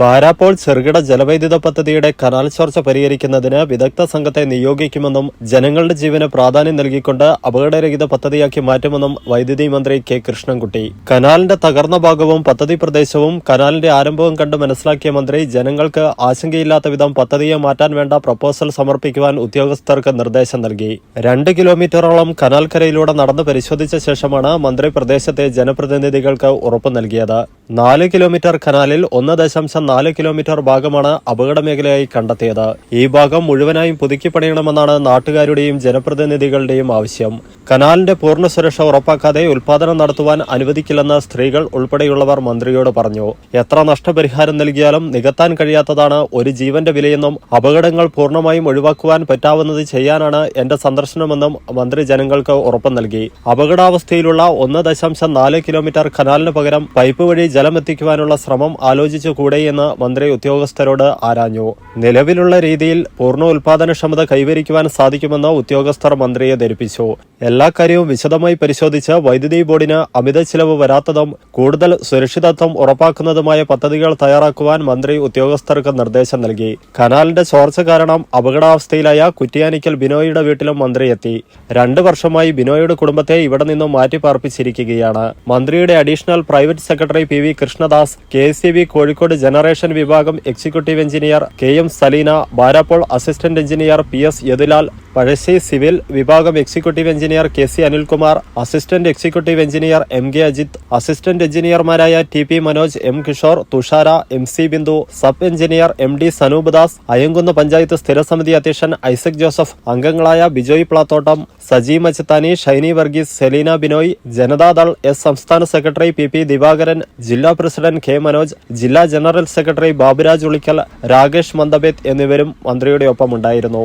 ബാരാപ്പോൾ ചെറുകിട ജലവൈദ്യുത പദ്ധതിയുടെ കനാൽ ചോർച്ച പരിഹരിക്കുന്നതിന് വിദഗ്ധ സംഘത്തെ നിയോഗിക്കുമെന്നും ജനങ്ങളുടെ ജീവന് പ്രാധാന്യം നൽകിക്കൊണ്ട് അപകടരഹിത പദ്ധതിയാക്കി മാറ്റുമെന്നും വൈദ്യുതി മന്ത്രി കെ കൃഷ്ണൻകുട്ടി. കനാലിന്റെ തകർന്ന ഭാഗവും പദ്ധതി പ്രദേശവും കനാലിന്റെ ആരംഭവും കണ്ട് മനസ്സിലാക്കിയ മന്ത്രി ജനങ്ങൾക്ക് ആശങ്കയില്ലാത്ത വിധം പദ്ധതിയെ മാറ്റാൻ വേണ്ട പ്രപ്പോസൽ സമർപ്പിക്കുവാൻ ഉദ്യോഗസ്ഥർക്ക് നിർദ്ദേശം നൽകി. രണ്ട് കിലോമീറ്ററോളം കനാൽക്കരയിലൂടെ നടന്ന് പരിശോധിച്ച ശേഷമാണ് മന്ത്രി പ്രദേശത്തെ ജനപ്രതിനിധികൾക്ക് ഉറപ്പ് നൽകിയത്. നാല് കിലോമീറ്റർ കനാലിൽ ഒന്ന് ദശാംശം നാല് കിലോമീറ്റർ ഭാഗമാണ് അപകട മേഖലയായി കണ്ടെത്തിയത്. ഈ ഭാഗം മുഴുവനായും പുതുക്കി പണിയണമെന്നാണ് നാട്ടുകാരുടെയും ജനപ്രതിനിധികളുടെയും ആവശ്യം. കനാലിന്റെ പൂർണ സുരക്ഷ ഉറപ്പാക്കാതെ ഉൽപാദനം നടത്തുവാൻ അനുവദിക്കില്ലെന്ന് സ്ത്രീകൾ ഉൾപ്പെടെയുള്ളവർ മന്ത്രിയോട് പറഞ്ഞു. എത്ര നഷ്ടപരിഹാരം നൽകിയാലും നികത്താൻ കഴിയാത്തതാണ് ഒരു ജീവന്റെ വിലയെന്നും അപകടങ്ങൾ പൂർണമായും ഒഴിവാക്കുവാൻ പറ്റാവുന്നത് ചെയ്യാനാണ് എന്റെ സന്ദർശനമെന്നും മന്ത്രി ജനങ്ങൾക്ക് ഉറപ്പ് നൽകി. അപകടാവസ്ഥയിലുള്ള ഒന്ന് ദശാംശം നാല് കിലോമീറ്റർ കനാലിന് പകരം പൈപ്പ് വഴി ജലം ശ്രമം ശ്രമം ആലോചിച്ചുകൂടെയെന്ന് മന്ത്രി ഉദ്യോഗസ്ഥരോട് ആരാഞ്ഞു. നിലവിലുള്ള രീതിയിൽ പൂർണ ഉൽപാദനക്ഷമത കൈവരിക്കുവാൻ സാധിക്കുമെന്ന് ഉദ്യോഗസ്ഥർ മന്ത്രിയെ ധരിപ്പിച്ചു. എല്ലാ കാര്യവും വിശദമായി പരിശോധിച്ച് വൈദ്യുതി ബോർഡിന് അമിത ചിലവ് വരാത്തതും കൂടുതൽ സുരക്ഷിതത്വം ഉറപ്പാക്കുന്നതുമായ പദ്ധതികൾ തയ്യാറാക്കുവാൻ മന്ത്രി ഉദ്യോഗസ്ഥർക്ക് നിർദ്ദേശം നൽകി. കനാലിന്റെ ചോർച്ച കാരണം അപകടാവസ്ഥയിലായ കുറ്റിയാനിക്കൽ ബിനോയിയുടെ വീട്ടിലും മന്ത്രി എത്തി. രണ്ട് വർഷമായി ബിനോയിയുടെ കുടുംബത്തെ ഇവിടെ നിന്നും മാറ്റി പാർപ്പിച്ചിരിക്കുകയാണ് മന്ത്രിയുടെ additional private secretary P V Krishnadas K Kozhikode generation വിഭാഗം executive engineer K M Salina Barapole assistant engineer P S Yadulal Pazhassi civil വിഭാഗം executive engineer K C Anilkumar assistant executive engineer M K Ajith assistant എഞ്ചിനീയർമാരായ T P Manoj M Kishore Thushara M C Bindu sub engineer M D Sanoop Das Ayyankunnu panchayat സ്ഥിരസമിതി അധ്യക്ഷൻ Isaac Joseph അംഗങ്ങളായ Bijoy Plathottam Saji Machathani Shiny Varghese Selina Binoy Janata Dal S സംസ്ഥാന secretary P P Divakaran ജില്ലാ president K Manoj ജില്ലാ general secretary Baburaj Ulikkal Rakesh Mandabeth എന്നിവരും മന്ത്രിയുടെ ഒപ്പമുണ്ടായിരുന്നു.